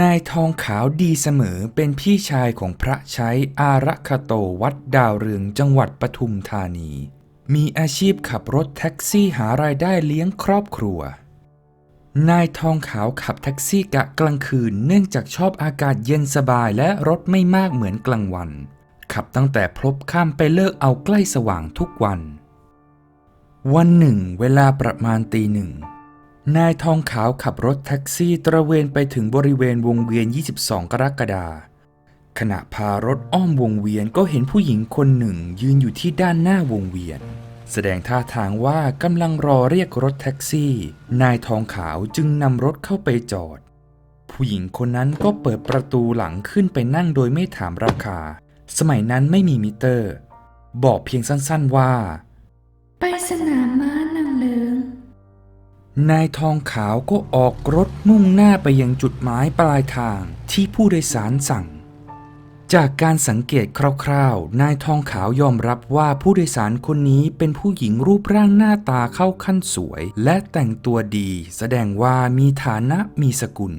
นายทองขาวดีเสมอเป็นพี่ชายของพระใช้อารัคโตวัดดาวเรืองจังหวัดปทุมธานี มีอาชีพขับรถแท็กซี่หารายได้เลี้ยงครอบครัว นายทองขาวขับแท็กซี่กะกลางคืนเนื่องจากชอบอากาศเย็นสบายและรถไม่มากเหมือนกลางวัน ขับตั้งแต่พลบข้ามไปเลิกเอาใกล้สว่างทุกวัน วันหนึ่ง เวลาประมาณตีหนึ่ง นายทองขาวขับรถแท็กซี่ตระเวนไปถึงบริเวณวงเวียน 22 กรกฎาคมขณะพารถอ้อมวงเวียนก็เห็นผู้หญิงคนหนึ่งยืนอยู่ที่ด้านหน้าวงเวียน แสดงท่าทางว่ากำลังรอเรียกรถแท็กซี่ นายทองขาวจึงนำรถเข้าไปจอด ผู้หญิงคนนั้นก็เปิดประตูหลังขึ้นไปนั่งโดยไม่ถามราคา สมัยนั้นไม่มีมิเตอร์ บอกเพียงสั้นๆว่า ไปสนาม นายทองขาวก็ออกรถมุ่งหน้าไปยังจุดหมายปลายทางที่ผู้โดยสารสั่ง จากการสังเกตคร่าวๆ นายทองขาวยอมรับว่าผู้โดยสารคนนี้เป็นผู้หญิงรูปร่างหน้าตาเข้าขั้นสวย และแต่งตัวดี แสดงว่ามีฐานะมีสกุล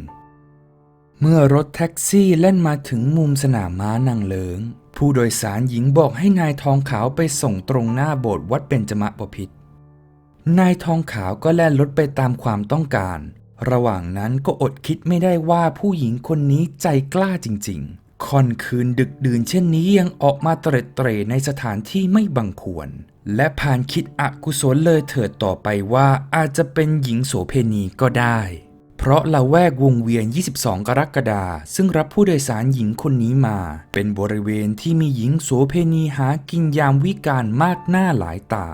เมื่อรถแท็กซี่เล่นมาถึงมุมสนามม้านางเลิง ผู้โดยสารหญิงบอกให้นายทองขาวไปส่งตรงหน้าโบสถ์วัดเบญจมบพิตร นายทองขาวก็แล่นรถไปตามความต้องการ ระหว่างนั้นก็อดคิดไม่ได้ว่าผู้หญิงคนนี้ใจกล้าจริง ๆ ค่อนคืนดึกดื่นเช่นนี้ยังออกมาเตร็ดเตรในสถานที่ไม่บังควร และผ่านคิดอกุศลเลยเถิดต่อไปว่าอาจจะเป็นหญิงโสเพณีก็ได้ เพราะละแวกวงเวียน 22 กรกฎาซึ่งรับผู้โดยสารหญิงคนนี้มา เป็นบริเวณที่มีหญิงโสเพณีหากินยามวิกาลมากหน้าหลายตา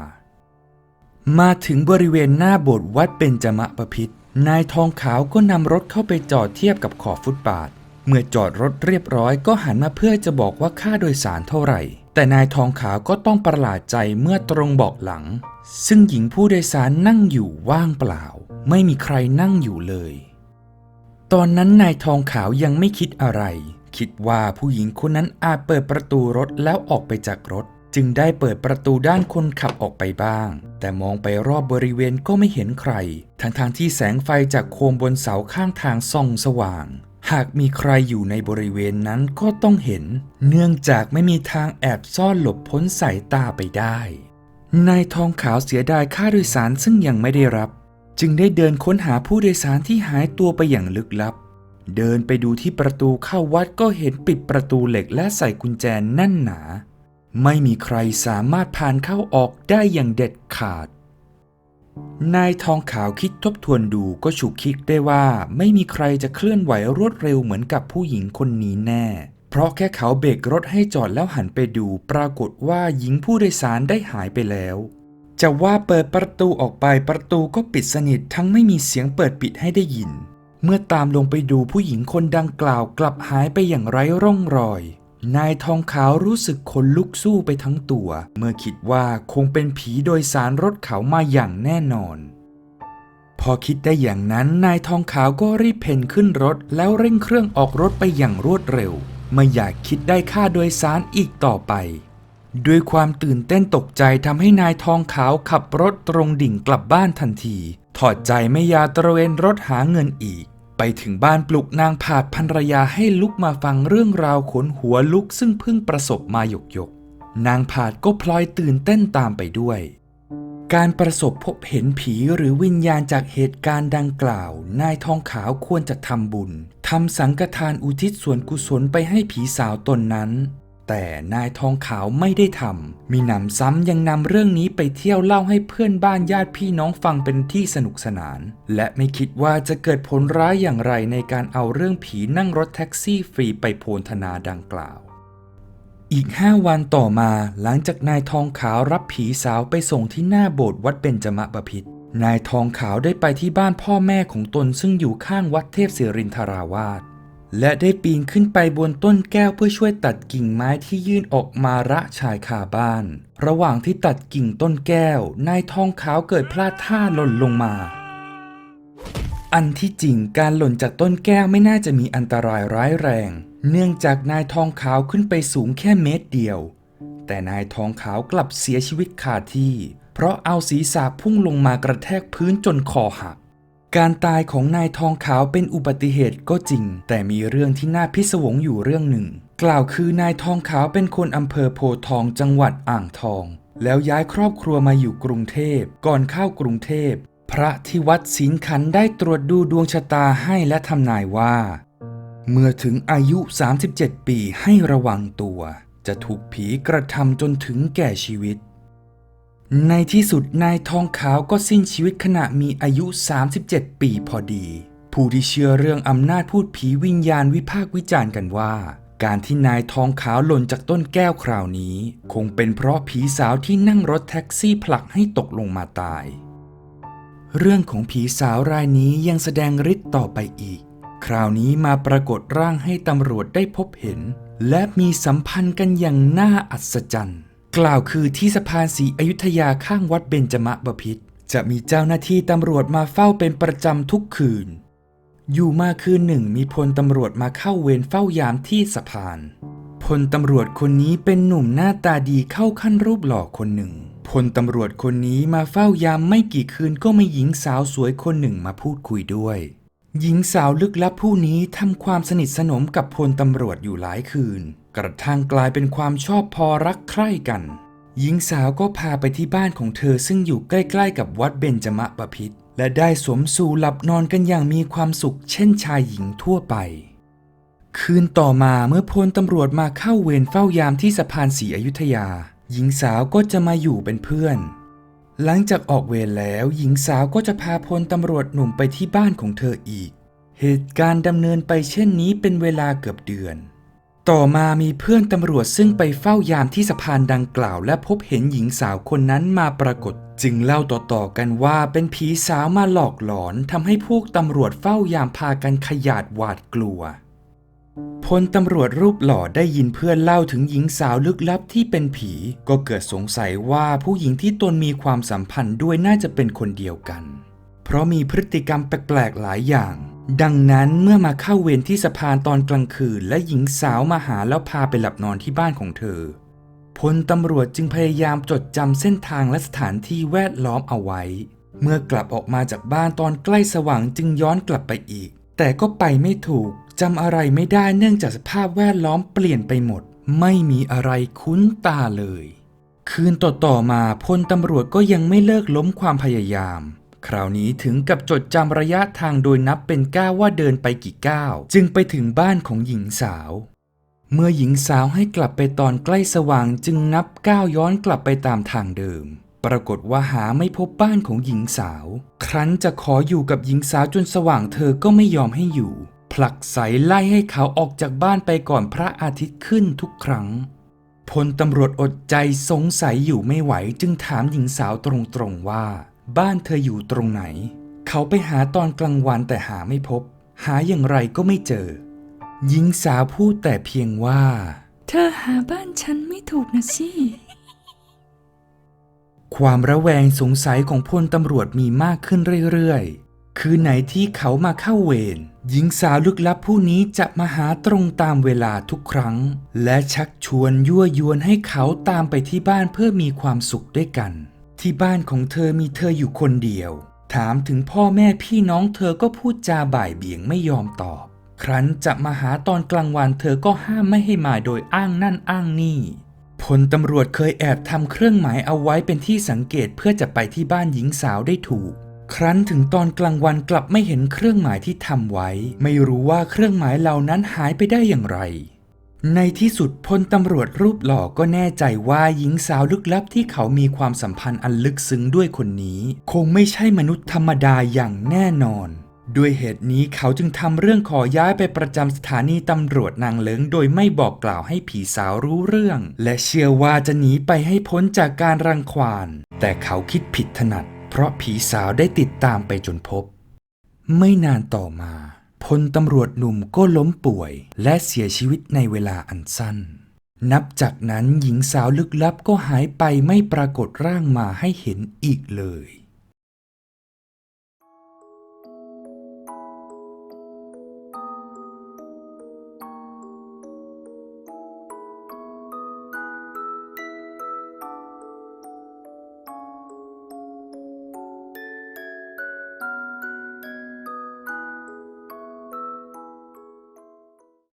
มาถึงบริเวณหน้าโบสถ์วัดเบญจมบพิตรนายทองขาวก็นำรถเข้าไปจอดเทียบกับขอบฟุตบาท เมื่อจอดรถเรียบร้อยก็หันมาเพื่อจะบอกว่าค่าโดยสารเท่าไหร่ แต่นายทองขาวก็ต้องประหลาดใจเมื่อตรงเบอกหลัง ซึ่งหญิงผู้โดยสารนั่งอยู่ว่างเปล่า ไม่มีใครนั่งอยู่เลย ตอนนั้นนายทองขาวยังไม่คิดอะไร คิดว่าผู้หญิงคนนั้นอาจเปิดประตูรถแล้วออกไปจากรถ จึงได้เปิดประตูด้านคนขับออกไปบ้าง แต่มองไปรอบบริเวณก็ไม่เห็นใครทั้งทางๆที่แสงไฟจากโคมบนเสาข้างทางส่องสว่าง หากมีใครอยู่ในบริเวณนั้นก็ต้องเห็น เนื่องจากไม่มีทางแอบซ่อนหลบพ้นสายตาไปได้นายทองขาวเสียดายค่าโดยสารซึ่งยังไม่ได้รับ จึงได้เดินค้นหาผู้โดยสารที่หายตัวไปอย่างลึกลับ เดินไปดูที่ประตูเข้าวัดก็เห็นปิดประตูเหล็กและใส่กุญแจแน่นหนา ไม่มีใครสามารถผ่านเข้าออกได้อย่างเด็ดขาด นายทองขาวคิดทบทวนดูก็ฉุกคิดได้ว่าไม่มีใครจะเคลื่อนไหวรวดเร็วเหมือนกับผู้หญิงคนนี้แน่ เพราะแค่เขาเบรกรถให้จอดแล้วหันไปดู ปรากฏว่าหญิงผู้โดยสารได้หายไปแล้ว จะว่าเปิดประตูออกไปประตูก็ปิดสนิททั้งไม่มีเสียงเปิดปิดให้ได้ยิน เมื่อตามลงไปดูผู้หญิงคนดังกล่าวกลับหายไปอย่างไร้ร่องรอย นายทองขาวรู้สึกขนลุกสู้ไปทั้งตัว เมื่อคิดว่าคงเป็นผีโดยสารรถเขามาอย่างแน่นอน พอคิดได้อย่างนั้นนายทองขาวก็รีบเพ่นขึ้นรถแล้วเร่งเครื่องออกรถไปอย่างรวดเร็ว ไม่อยากคิดได้ค่าโดยสารอีกต่อไป ด้วยความตื่นเต้นตกใจทำให้นายทองขาวขับรถตรงดิ่งกลับบ้านทันที ถอดใจไม่อยาตระเวนรถหาเงินอีก ไปถึงบ้านปลุกนางผาดภรรยาให้ลุกมาฟังเรื่องราวขนหัวลุกซึ่งเพิ่งประสบมาหยกหยกนางผาดก็พลอยตื่นเต้นตามไปด้วย การประสบพบเห็นผีหรือวิญญาณจากเหตุการณ์ดังกล่าว นายทองขาวควรจะทำบุญทำสังฆทานอุทิศส่วนกุศลไปให้ผีสาวตนนั้น แต่นายทองขาวไม่ได้ทำ มีหนำซ้ำยังนำเรื่องนี้ไปเที่ยวเล่าให้เพื่อนบ้านญาติพี่น้องฟังเป็นที่สนุกสนาน และไม่คิดว่าจะเกิดผลร้ายอย่างไรในการเอาเรื่องผีนั่งรถแท็กซี่ฟรีไปโพลธนาดังกล่าว อีกห้าวันต่อมาหลังจากนายทองขาวรับผีสาวไปส่งที่หน้าโบสถ์วัดเบญจมบพิตรนายทองขาวได้ไปที่บ้านพ่อแม่ของตนซึ่งอยู่ข้างวัดเทพศิรินทราวาส และได้ปีนขึ้นไปบนต้นแก้วเพื่อช่วยตัดกิ่งไม้ที่ยื่นออกมาระชายคาบ้าน ระหว่างที่ตัดกิ่งต้นแก้ว นายทองขาวเกิดพลาดท่าหล่นลงมา อันที่จริงการหล่นจากต้นแก้วไม่น่าจะมีอันตรายร้ายแรง เนื่องจากนายทองขาวขึ้นไปสูงแค่เมตรเดียว แต่นายทองขาวกลับเสียชีวิตคาที่ เพราะเอาศีรษะพุ่งลงมากระแทกพื้นจนคอหัก การตายของนายทองขาวเป็นอุบัติเหตุก็จริง แต่มีเรื่องที่น่าพิศวงอยู่เรื่องหนึ่ง กล่าวคือนายทองขาวเป็นคนอำเภอโพทองจังหวัดอ่างทอง แล้วย้ายครอบครัวมาอยู่กรุงเทพ ก่อนเข้ากรุงเทพ พระที่วัดศีลขันได้ตรวจดูดวงชะตาให้และทำนายว่า เมื่อถึงอายุ 37 ปีให้ระวังตัว จะถูกผีกระทำจนถึงแก่ชีวิต ในที่สุดนายทองขาวก็สิ้นชีวิตขณะมีอายุ 37 ปีพอดี ผู้ที่เชื่อเรื่องอำนาจพูดผีวิญญาณวิพากษ์วิจารณ์กันว่า การที่นายทองขาวหล่นจากต้นแก้วคราวนี้ คงเป็นเพราะผีสาวที่นั่งรถแท็กซี่ผลักให้ตกลงมาตาย เรื่องของผีสาวรายนี้ยังแสดงฤทธิ์ต่อไปอีก คราวนี้มาปรากฏร่างให้ตำรวจได้พบเห็น และมีสัมพันธ์กันอย่างน่าอัศจรรย์ กล่าวคือที่สะพานศรีอยุธยาข้างวัดเบญจมบพิตรจะมีเจ้าหน้าที่ตำรวจมาเฝ้าเป็นประจำทุกคืน อยู่มาคืนหนึ่งมีพลตำรวจมาเข้าเวรเฝ้ายามที่สะพาน พลตำรวจคนนี้เป็นหนุ่มหน้าตาดีเข้าขั้นรูปหล่อคนหนึ่ง พลตำรวจคนนี้มาเฝ้ายามไม่กี่คืนก็มีหญิงสาวสวยคนหนึ่งมาพูดคุยด้วย หญิงสาวลึกลับผู้นี้ทำความสนิทสนมกับพลตำรวจอยู่หลายคืน กระทั่งกลายเป็นความชอบพอรักใคร่กัน หญิงสาวก็พาไปที่บ้านของเธอซึ่งอยู่ใกล้ๆกับวัดเบญจมบพิตรและได้สวมสู่หลับนอนกันอย่างมีความสุขเช่นชายหญิงทั่วไป คืนต่อมาเมื่อพลตำรวจมาเข้าเวรเฝ้ายามที่สะพานศรีอยุธยา หญิงสาวก็จะมาอยู่เป็นเพื่อน หลังจากออกเวรแล้วหญิงสาวก็จะพาพลตำรวจหนุ่มไปที่บ้านของเธออีก เหตุการณ์ดำเนินไปเช่นนี้เป็นเวลาเกือบเดือน ต่อมามีเพื่อนตำรวจซึ่งไปเฝ้ายามที่สะพานดังกล่าว และพบเห็นหญิงสาวคนนั้นมาปรากฏ จึงเล่าต่อๆกันว่าเป็นผีสาวมาหลอกหลอนทำให้พวกตำรวจเฝ้ายามพากันขยาดหวาดกลัว พลตำรวจรูปหล่อได้ยินเพื่อนเล่าถึงหญิงสาวลึกลับที่เป็นผี ก็เกิดสงสัยว่าผู้หญิงที่ตนมีความสัมพันธ์ด้วยน่าจะเป็นคนเดียวกัน เพราะมีพฤติกรรมแปลกๆหลายอย่าง ดังนั้นเมื่อมาเข้าเวรที่สะพานตอนกลางคืน และหญิงสาวมาหาแล้วพาไปหลับนอนที่บ้านของเธอพลตำรวจจึงพยายามจดจำเส้นทางและสถานที่แวดล้อมเอาไว้ เมื่อกลับออกมาจากบ้านตอนใกล้สว่างจึงย้อนกลับไปอีก แต่ก็ไปไม่ถูก จำอะไรไม่ได้เนื่องจากสภาพแวดล้อมเปลี่ยนไปหมด ไม่มีอะไรคุ้นตาเลย คืนต่อๆมาพลตำรวจก็ยังไม่เลิกล้มความพยายาม คราวนี้ถึงกับจดจำระยะทางโดยนับเป็นก้าวว่าเดินไปกี่ก้าวจึงไปถึงบ้านของหญิงสาว เมื่อหญิงสาวให้กลับไปตอนใกล้สว่างจึงนับก้าวย้อนกลับไปตามทางเดิมปรากฏว่าหาไม่พบบ้านของหญิงสาว ครั้นจะขออยู่กับหญิงสาวจนสว่างเธอก็ไม่ยอมให้อยู่ ผลักไสไล่ให้เขาออกจากบ้านไปก่อนพระอาทิตย์ขึ้นทุกครั้งพลตำรวจอดใจสงสัยอยู่ไม่ไหวจึงถามหญิงสาวตรงๆว่า บ้านเธออยู่ตรงไหน เขาไปหาตอนกลางวันแต่หาไม่พบ หาอย่างไรก็ไม่เจอ หญิงสาวพูดแต่เพียงว่า เธอหาบ้านฉันไม่ถูกนะสิความระแวงสงสัยของพลตำรวจมีมากขึ้นเรื่อยๆ คือไหนที่เขามาเข้าเวร หญิงสาวลึกลับผู้นี้จะมาหาตรงตามเวลาทุกครั้ง และชักชวนยั่วยวนให้เขาตามไปที่บ้านเพื่อมีความสุขด้วยกัน ที่บ้านของเธอมีเธออยู่คนเดียว ถามถึงพ่อแม่พี่น้องเธอก็พูดจาบ่ายเบี่ยงไม่ยอมตอบ ครั้นจะมาหาตอนกลางวันเธอก็ห้ามไม่ให้มาโดยอ้างนั่นอ้างนี่พลตำรวจเคยแอบทำเครื่องหมายเอาไว้เป็นที่สังเกตเพื่อจะไปที่บ้านหญิงสาวได้ถูก ครั้นถึงตอนกลางวันกลับไม่เห็นเครื่องหมายที่ทำไว้ ไม่รู้ว่าเครื่องหมายเหล่านั้นหายไปได้อย่างไร ในที่สุดพลตำรวจรูปหล่อก็แน่ใจว่าหญิงสาวลึกลับที่เขามีความสัมพันธ์อันลึกซึ้งด้วยคนนี้ คงไม่ใช่มนุษย์ธรรมดาอย่างแน่นอน ด้วยเหตุนี้เขาจึงทำเรื่องขอย้ายไปประจำสถานีตำรวจนางเลิงโดยไม่บอกกล่าวให้ผีสาวรู้เรื่อง และเชื่อว่าจะหนีไปให้พ้นจากการรังควานแต่เขาคิดผิดถนัด ราะผีสาวได้ติดตามไปจนพบ ไม่นานต่อมาพลตำรวจหนุ่มก็ล้มป่วยและเสียชีวิตในเวลาอันสั้น นับจากนั้นหญิงสาวลึกลับก็หายไปไม่ปรากฏร่างมาให้เห็นอีกเลย